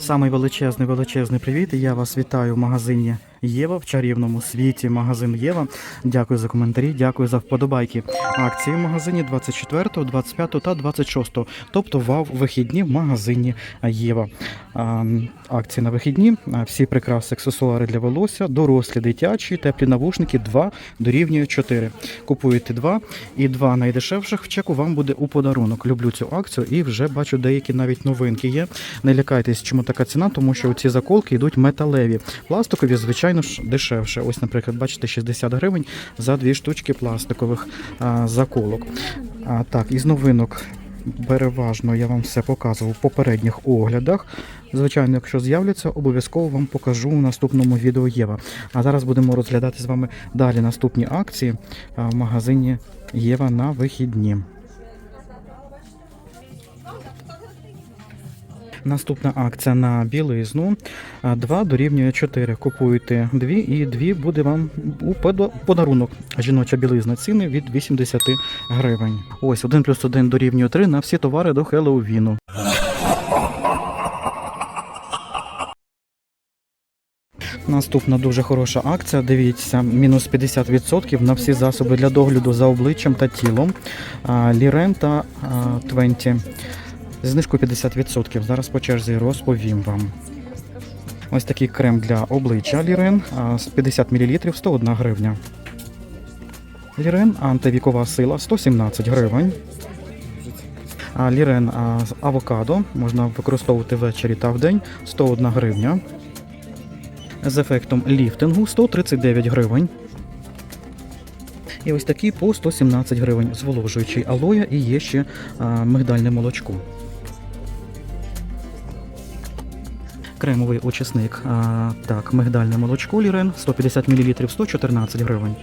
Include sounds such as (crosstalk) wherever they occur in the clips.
Самий величезний величезний привіт. Я вас вітаю в магазині Єва в чарівному світі. Магазин Єва. Дякую за коментарі, дякую за вподобайки. Акції в магазині 24, 25 та 26. Тобто вав вихідні в магазині Єва. Акції на вихідні. Всі прикраси, аксесуари для волосся, дорослі, дитячі, теплі навушники 2 дорівнює 4. Купуєте 2 і 2 найдешевших в чеку вам буде у подарунок. Люблю цю акцію і вже бачу деякі навіть новинки є. Не лякайтесь, чому така ціна, тому що ці заколки йдуть металеві. Пластикові, звичайно ж, дешевше. Ось, наприклад, бачите, 60 гривень за дві штучки пластикових а, заколок. А, так, із новинок. Переважно я вам все показував в попередніх оглядах. Звичайно, якщо з'являться, обов'язково вам покажу у наступному відео Єва. А зараз будемо розглядати з вами далі наступні акції в магазині Єва на вихідні. Наступна акція на білизну. 2 дорівнює 4. Купуєте 2 і 2 буде вам у подарунок. Жіноча білизна ціни від 80 гривень. Ось 1 плюс 1 дорівнює 3 на всі товари до Хеллоуіну. Наступна дуже хороша акція. Дивіться, мінус 50% на всі засоби для догляду за обличчям та тілом. Лірен та а, 20. Зі знижкою 50%. Зараз по черзі розповім вам. Ось такий крем для обличчя Лірен з 50 мл 101 гривня. Лірен антивікова сила 117 гривень. Лірен з авокадо можна використовувати ввечері та вдень 101 гривня. З ефектом ліфтингу 139 гривень. І ось такий по 117 гривень зволожуючий алоя і є ще мигдальне молочко. Кремовий очисник. А, так, мигдальне молочко Лірен 150 мл 114 гривень.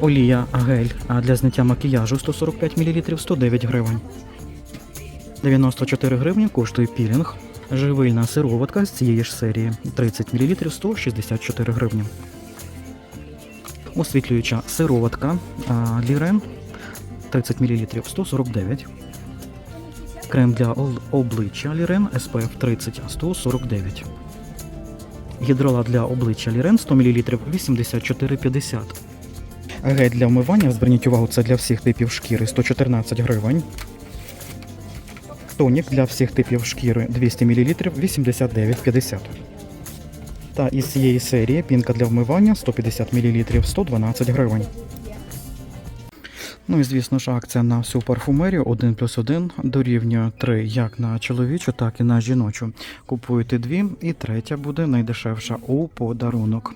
Олія гель для зняття макіяжу 145 мл 109 гривень. 94 гривні коштує пілінг. Живильна сироватка з цієї ж серії 30 мл 164 гривні. Освітлююча сироватка Лірен 30 мл 149 Крем для обличчя Лірен SPF 30 149 Гідролат для обличчя Лірен 100 мл 84,50 Гель для вмивання, зверніть увагу, це для всіх типів шкіри 114 гривень. Тонік для всіх типів шкіри 200 мл 89,50. Та із цієї серії пінка для вмивання 150 мл 112 гривень. Ну і звісно ж, акція на всю парфумерію 1 плюс 1 дорівнює 3 як на чоловічу, так і на жіночу. Купуєте дві, і третя буде найдешевша у подарунок.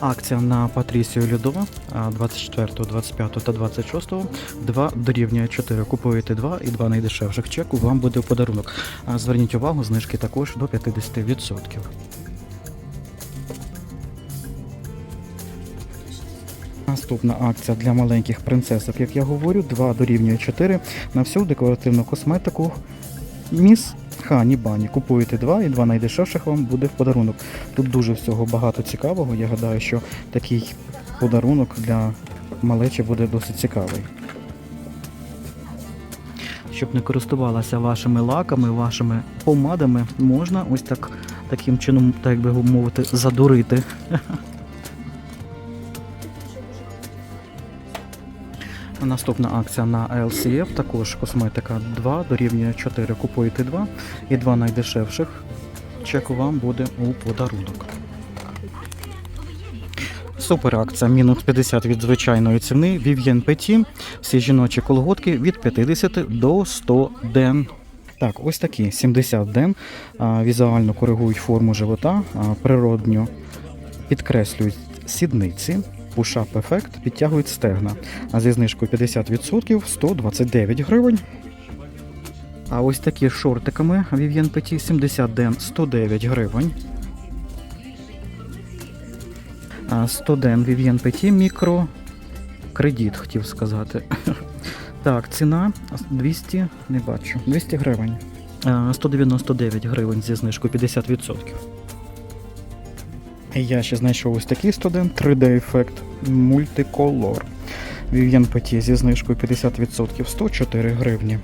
Акція на Патрісію а, 24, 25 та 26 2 дорівнює 4. Купуєте 2 і 2 найдешевших чеку вам буде в подарунок. Зверніть увагу, знижки також до 50%. Наступна акція для маленьких принцесок, як я говорю, 2 дорівнює 4 на всю декоративну косметику Міс Хані Бані. Купуєте 2 і 2 найдешевших вам буде в подарунок. Тут дуже всього багато цікавого. Я гадаю, що такий подарунок для малечі буде досить цікавий. Щоб не користувалася вашими лаками, вашими помадами, можна ось так таким чином, так би мовити, задурити. (laughs) Наступна акція на LCF, також косметика 2 дорівнює 4. Купуєте 2 і 2 найдешевших. Чек вам буде у подарунок. Супер акція, мінус 50 від звичайної ціни. Vivien Petit. Всі жіночі колготки від 50 до 100 ден. Так, ось такі 70 ден. Візуально коригують форму живота, природньо підкреслюють сідниці. Пушап ефект підтягують стегна. А зі знижкою 50% 129 гривень. А ось такі шортиками Vivien Petit 70 ден 109 гривень. А 100 ден Vivien Petit мікро кредит, хотів сказати. (laughs) Так, ціна 200, не бачу, 200 гривень. 199 гривень зі знижкою 50%. Я ще знайшов ось такий студент 3D ефект мультиколор. Vivien Petit зі знижкою 50% 104 гривні.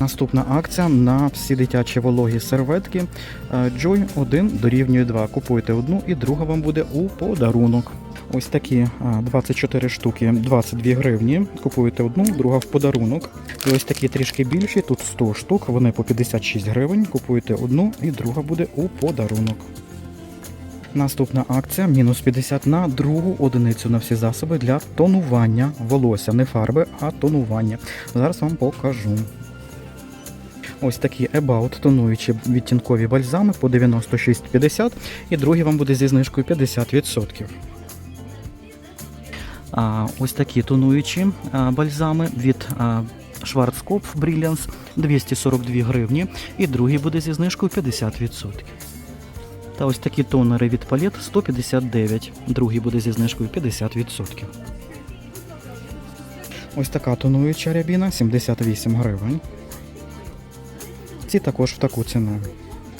Наступна акція на всі дитячі вологі серветки. Е, Joy 1 дорівнює 2. Купуєте одну і друга вам буде у подарунок. Ось такі е, 24 штуки, 22 гривні. Купуєте одну, друга в подарунок. І ось такі трішки більші, тут 100 штук, вони по 56 гривень. Купуєте одну і друга буде у подарунок. Наступна акція мінус 50 на другу одиницю на всі засоби для тонування волосся. Не фарби, а тонування. Зараз вам покажу. Ось такі About тонуючі відтінкові бальзами по 96,50 і другий вам буде зі знижкою 50%. А, ось такі тонуючі бальзами від Schwarzkopf Brilliance 242 гривні і другий буде зі знижкою 50%. Та ось такі тонери від палет 159, другий буде зі знижкою 50%. Ось така тонуюча рябіна 78 гривень. Ці також в таку ціну.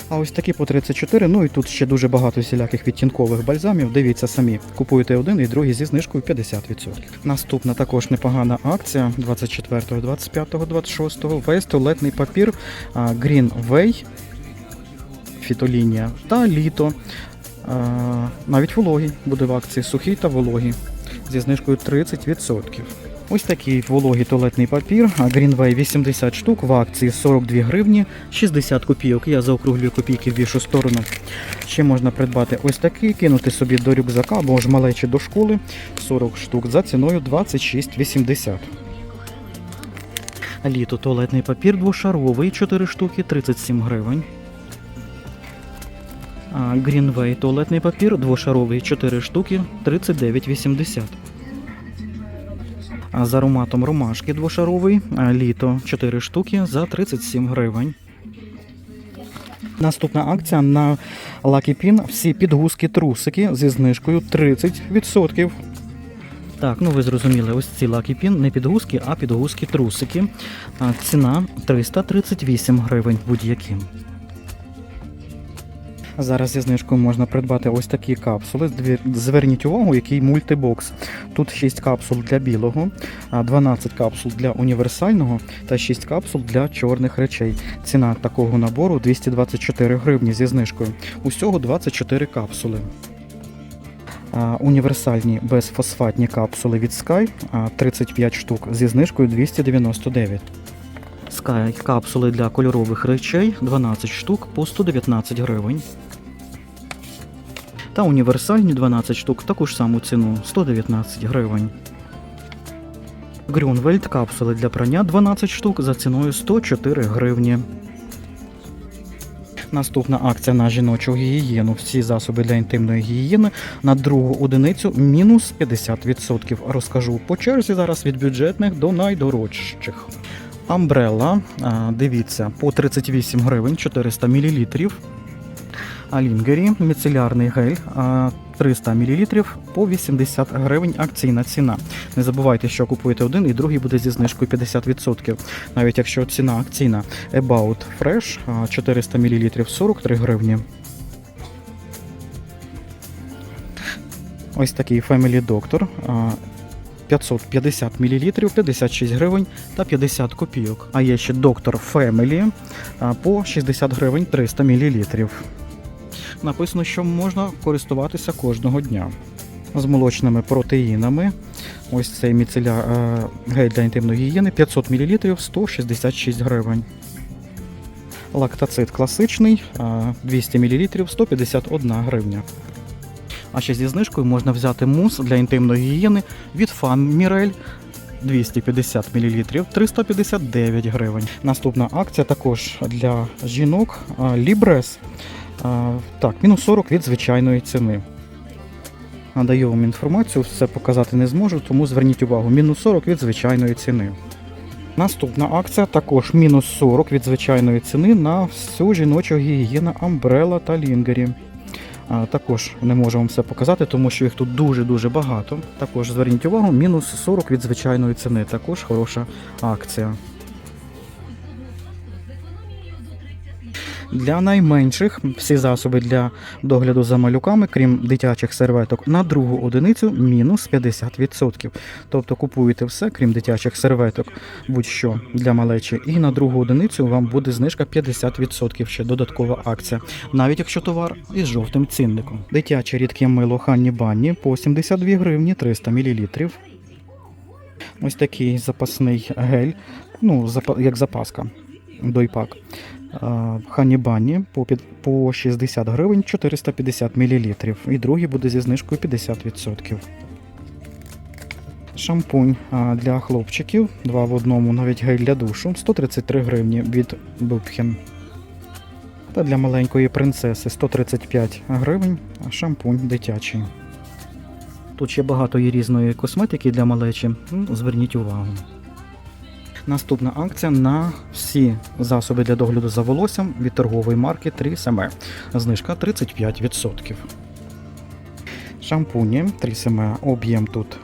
А ось такі по 34, ну і тут ще дуже багато всіляких відтінкових бальзамів. Дивіться самі. Купуєте один і другий зі знижкою 50%. Наступна також непогана акція 24, 25, 26. Весь туалетний папір Green Way, фітолінія та літо. Навіть вологий буде в акції сухий та вологий зі знижкою 30%. Ось такий вологий туалетний папір, а Greenway 80 штук в акції 42 гривні, 60 копійок. Я заокруглюю копійки в більшу сторону. Ще можна придбати ось такий, кинути собі до рюкзака або ж малечі до школи 40 штук за ціною 26,80. Літо туалетний папір двошаровий 4 штуки 37 гривень. Greenway туалетний папір двошаровий 4 штуки 39,80. А з ароматом ромашки двошаровий, літо 4 штуки за 37 гривень. Наступна акція на Lucky Pin всі підгузки трусики зі знижкою 30%. Так, ну ви зрозуміли, ось ці Lucky Pin не підгузки, а підгузки трусики. Ціна 338 гривень будь-які. Зараз зі знижкою можна придбати ось такі капсули. Зверніть увагу, який мультибокс. Тут 6 капсул для білого, 12 капсул для універсального та 6 капсул для чорних речей. Ціна такого набору 224 гривні зі знижкою. Усього 24 капсули. Універсальні безфосфатні капсули від Sky 35 штук зі знижкою 299. Sky капсули для кольорових речей 12 штук по 119 гривень. Та універсальні 12 штук таку ж саму ціну 119 гривень. Грюнвельд капсули для прання 12 штук за ціною 104 гривні. Наступна акція на жіночу гігієну. Всі засоби для інтимної гігієни на другу одиницю мінус 50%. Розкажу по черзі зараз від бюджетних до найдорожчих. Амбрелла, дивіться, по 38 гривень 400 мл. А Лінгері, міцелярний гель 300 мл по 80 гривень акційна ціна. Не забувайте, що купуєте один і другий буде зі знижкою 50%. Навіть якщо ціна акційна About Fresh 400 мл 43 гривні. Ось такий Family Doctor. А, 550 мл 56 гривень та 50 копійок. А є ще доктор Family по 60 гривень 300 мл. Написано, що можна користуватися кожного дня. З молочними протеїнами. Ось цей міцеля гель для інтимної гігієни 500 мл 166 гривень. Лактацит класичний е, 200 мл 151 гривня. А ще зі знижкою можна взяти мус для інтимної гігієни від Фамірель 250 мл 359 гривень. Наступна акція також для жінок Лібрес. Так, мінус 40 від звичайної ціни. Надаю вам інформацію, все показати не зможу, тому зверніть увагу, мінус 40 від звичайної ціни. Наступна акція також мінус 40 від звичайної ціни на всю жіночу гігієну Umbrella та Лінгері. Також не можу вам все показати, тому що їх тут дуже-дуже багато. Також зверніть увагу, мінус 40 від звичайної ціни. Також хороша акція. Для найменших всі засоби для догляду за малюками, крім дитячих серветок, на другу одиницю мінус 50%. Тобто купуєте все, крім дитячих серветок, будь-що для малечі, і на другу одиницю вам буде знижка 50% ще додаткова акція, навіть якщо товар із жовтим цінником. Дитяче рідке мило Ханні Банні по 72 гривні 300 мл. Ось такий запасний гель, ну, як запаска, дойпак. Хані Банні по, по 60 гривень 450 мл. І другий буде зі знижкою 50%. Шампунь для хлопчиків, два в одному, навіть гель для душу, 133 гривні від Бубхен. Та для маленької принцеси 135 гривень, шампунь дитячий. Тут ще багато є різної косметики для малечі. Зверніть увагу. Наступна акція на всі засоби для догляду за волоссям від торгової марки 3 см. Знижка 35%. Шампуні 3 см, об'єм тут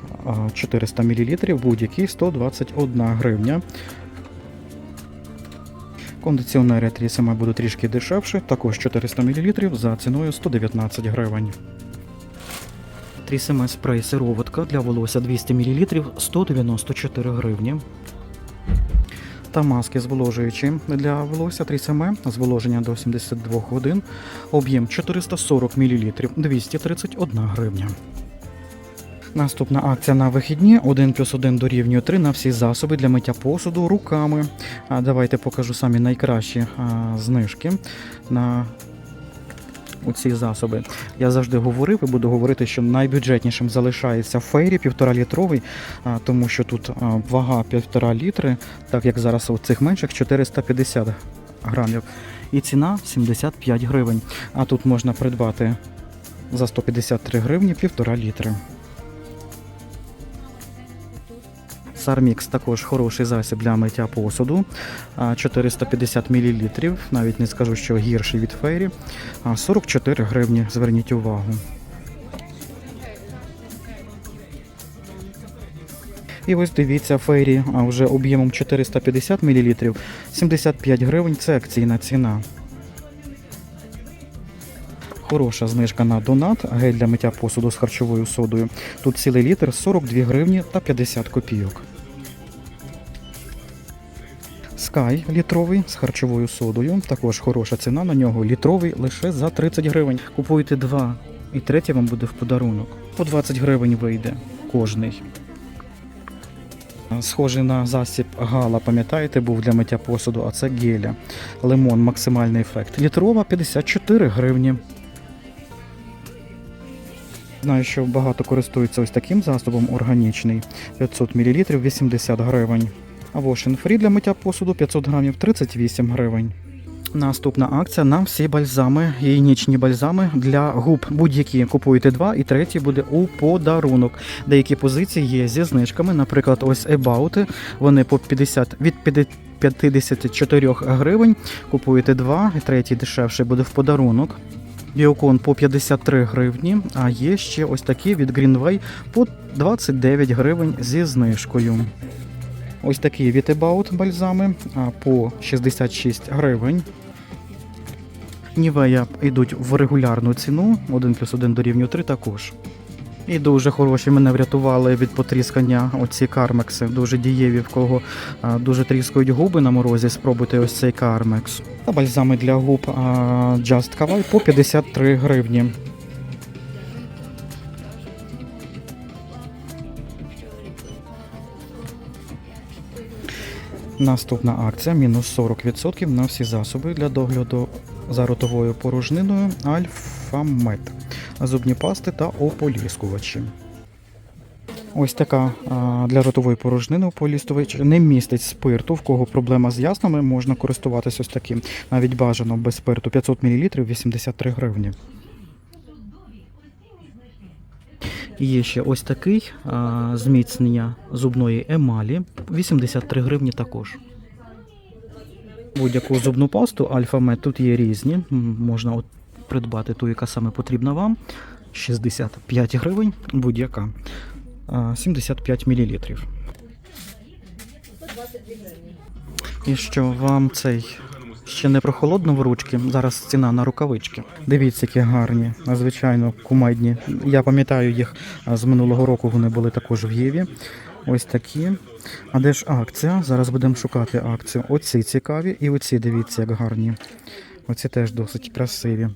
400 мл, будь-який 121 гривня. Кондиціонери 3 см будуть трішки дешевше, також 400 мл за ціною 119 гривень. 3 см спрей сироватка для волосся 200 мл 194 гривні. Та маски зволожуючі для волосся 3 см, зволоження до 72 годин, об'єм 440 мл 231 гривня. Наступна акція на вихідні 1 плюс 1 дорівнює 3 на всі засоби для миття посуду руками. Давайте покажу самі найкращі знижки на ці засоби. Я завжди говорив і буду говорити, що найбюджетнішим залишається фейрі 1,5 літровий, тому що тут вага 1,5 літри, так як зараз у цих менших 450 грамів. І ціна 75 гривень. А тут можна придбати за 153 гривні 1,5 літри. Сармікс також хороший засіб для миття посуду. 450 мл, навіть не скажу, що гірший від фейрі. А, 44 гривні, зверніть увагу. І ось дивіться, фейрі вже об'ємом 450 мл, 75 гривень це акційна ціна. Хороша знижка на донат, гель для миття посуду з харчовою содою. Тут цілий літр 42 гривні та 50 копійок. Sky літровий з харчовою содою. Також хороша ціна на нього. Літровий лише за 30 гривень. Купуйте два, і третій вам буде в подарунок. По 20 гривень вийде кожний. Схожий на засіб гала, пам'ятаєте, був для миття посуду, а це геля. Лимон, максимальний ефект. Літрова 54 гривні. Знаю, що багато користуються ось таким засобом органічний. 500 мл 80 гривень. Washing Free для миття посуду 500 грамів 38 гривень. Наступна акція на всі бальзами, гігієнічні бальзами для губ. Будь-які купуєте два, і третій буде у подарунок. Деякі позиції є зі знижками, наприклад, ось About, вони по 50 від 50 54 гривень. Купуєте два, і третій дешевший буде в подарунок. Біокон по 53 гривні, а є ще ось такі від Greenway по 29 гривень зі знижкою. Ось такі About бальзами по 66 гривень. Нівея йдуть в регулярну ціну, 1 плюс 1 дорівнює 3 також. І дуже хороші мене врятували від потріскання оці кармекси. Дуже дієві, в кого дуже тріскають губи на морозі. Спробуйте ось цей кармекс. Та бальзами для губ Just Kawaii по 53 гривні. Наступна акція мінус 40% на всі засоби для догляду за ротовою порожниною Альфамет, зубні пасти та ополіскувачі. Ось така для ротової порожнини ополістувач не містить спирту. В кого проблема з яснами, можна користуватися ось таким. Навіть бажано без спирту 500 мл 83 гривні. Є ще ось такий а, зміцнення зубної емалі 83 гривні також. Будь-яку зубну пасту Альфамед тут є різні. Можна от придбати ту, яка саме потрібна вам. 65 гривень, будь-яка. А, 75 мл. І що вам цей Ще не прохолодно в ручки. Зараз ціна на рукавички. Дивіться, які гарні, надзвичайно кумедні. Я пам'ятаю їх з минулого року. Вони були також в Єві. Ось такі. А де ж акція? Зараз будемо шукати акцію. Оці цікаві, і оці дивіться, як гарні. Оці теж досить красиві.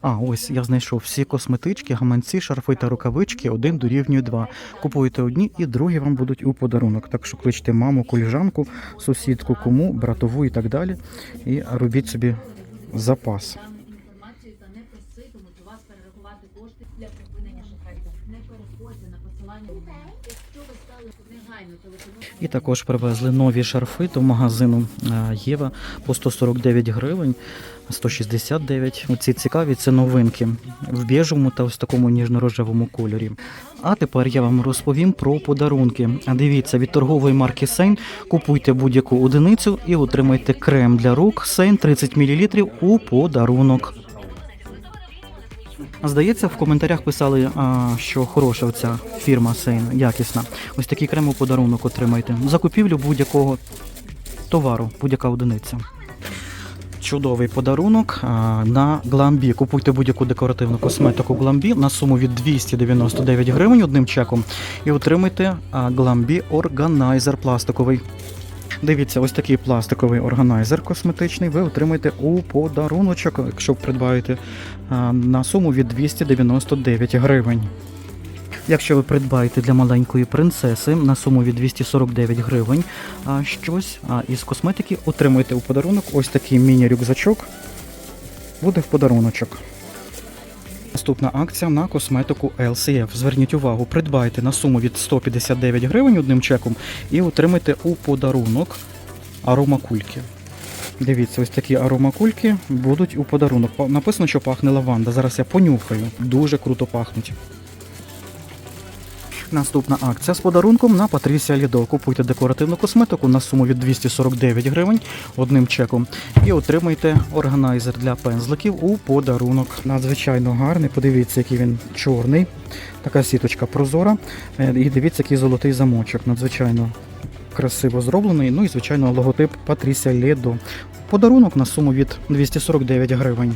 А, ось я знайшов всі косметички, гаманці, шарфи та рукавички один дорівнює два. Купуєте одні і другі вам будуть у подарунок. Так що кличте маму, коліжанку, сусідку, кому, братову і так далі. І робіть собі запас. І також привезли нові шарфи до магазину е, Єва по 149 гривень, 169. Оці цікаві це новинки в біжому та ось такому ніжно-рожевому кольорі. А тепер я вам розповім про подарунки. Дивіться, від торгової марки Сейн купуйте будь-яку одиницю і отримайте крем для рук Сейн 30 мл у подарунок. Здається, в коментарях писали, що хороша ця фірма Сейн, якісна. Ось такий крем у подарунок отримайте. За купівлю будь-якого товару, будь-яка одиниця. Чудовий подарунок на Гламбі. Купуйте будь-яку декоративну косметику Гламбі на суму від 299 гривень одним чеком і отримайте Гламбі органайзер пластиковий. Дивіться, ось такий пластиковий органайзер косметичний ви отримаєте у подаруночок, якщо придбаєте на суму від 299 гривень. Якщо ви придбаєте для маленької принцеси на суму від 249 гривень щось із косметики, отримуєте у подарунок ось такий міні-рюкзачок. Буде в подаруночок. Наступна акція на косметику LCF. Зверніть увагу, придбайте на суму від 159 гривень одним чеком і отримайте у подарунок аромакульки. Дивіться, ось такі аромакульки будуть у подарунок. Написано, що пахне лаванда. Зараз я понюхаю. Дуже круто пахнуть. Наступна акція з подарунком на Патрісія Лідо. Купуйте декоративну косметику на суму від 249 гривень одним чеком і отримайте органайзер для пензликів у подарунок. Надзвичайно гарний. Подивіться, який він чорний. Така сіточка прозора. Е, І дивіться, який золотий замочок. Надзвичайно красиво зроблений. Ну і звичайно логотип Патрісія Лідо. Подарунок на суму від 249 гривень.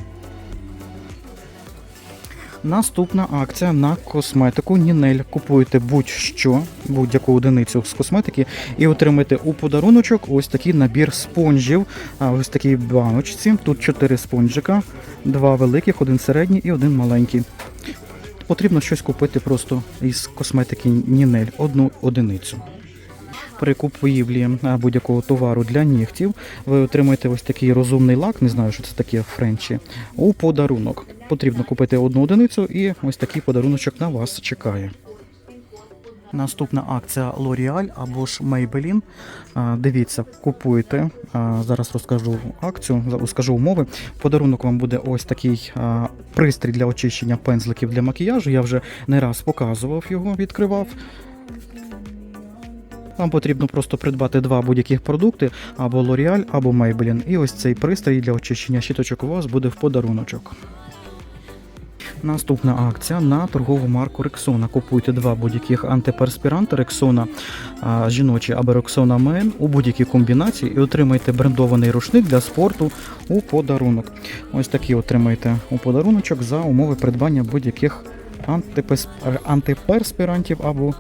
Наступна акція на косметику Нінель. Купуєте будь-що, будь-яку одиницю з косметики і отримаєте у подаруночок ось такий набір спонжів. Ось такій баночці. Тут 4 спонжика, два великих, один середній і один маленький. Потрібно щось купити просто із косметики Нінель, одну одиницю. При купівлі будь-якого товару для нігтів ви отримаєте ось такий розумний лак, не знаю, що це таке френчі, у подарунок. Потрібно купити одну одиницю і ось такий подаруночок на вас чекає. Наступна акція L'Oreal або ж Maybelline. Дивіться, купуйте. Зараз розкажу акцію, скажу умови. Подарунок вам буде ось такий пристрій для очищення пензликів для макіяжу. Я вже не раз показував його, відкривав. Вам потрібно просто придбати два будь-яких продукти або L'Oreal, або Maybelline. І ось цей пристрій для очищення щіточок у вас буде в подаруночок. Наступна акція на торгову марку Rexona. Купуйте два будь-яких антиперспіранти Rexona жіночі або Rexona Men у будь-якій комбінації і отримайте брендований рушник для спорту у подарунок. Ось такий отримаєте у подаруночок за умови придбання будь-яких антиперспірантів або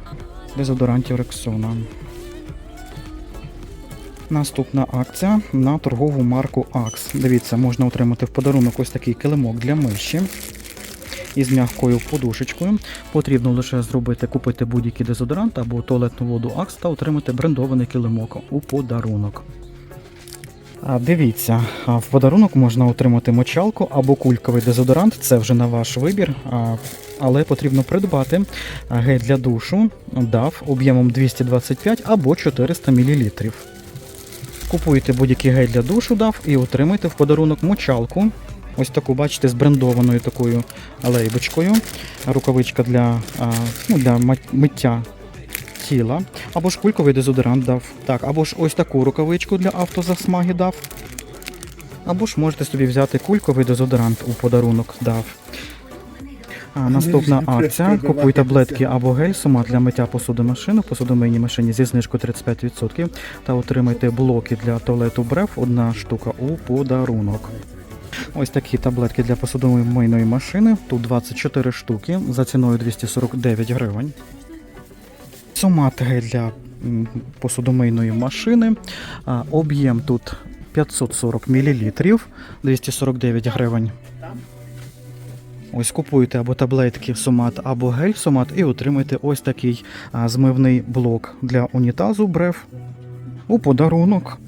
дезодорантів Rexona. Наступна акція на торгову марку Axe. Дивіться, можна отримати в подарунок ось такий килимок для миші із м'якою подушечкою. Потрібно лише зробити, купити будь-який дезодорант або туалетну воду Axe та отримати брендований килимок у подарунок. А, Дивіться, в подарунок можна отримати мочалку або кульковий дезодорант, це вже на ваш вибір. Але потрібно придбати гель для душу DAF об'ємом 225 або 400 мл. Купуєте будь-який гель для душу DAF і отримаєте в подарунок мочалку. Ось таку, бачите, з брендованою такою лейбочкою. Рукавичка для, ну, для миття тіла. Або ж кульковий дезодорант дав. Так, або ж ось таку рукавичку для автозасмаги дав. Або ж можете собі взяти кульковий дезодорант у подарунок дав. Наступна акція. Купуй таблетки або гель сума для миття посудомашини, посудомийній машині зі знижкою 35% та отримайте блоки для туалету бреф, одна штука у подарунок. Ось такі таблетки для посудомийної машини. Тут 24 штуки за ціною 249 гривень. Сумат гель для посудомийної машини. Об'єм тут 540 мл, 249 гривень. Ось купуйте або таблетки сумат, або гель сумат і отримайте ось такий змивний блок для унітазу бреф у подарунок.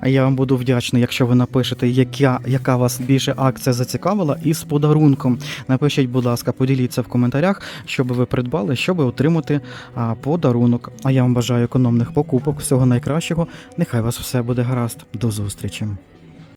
А я вам буду вдячний, якщо ви напишете, яка, яка вас більше акція зацікавила, і з подарунком. Напишіть, будь ласка, поділіться в коментарях, що би ви придбали, щоб отримати а, подарунок. А я вам бажаю економних покупок, всього найкращого. Нехай вас все буде гаразд. До зустрічі.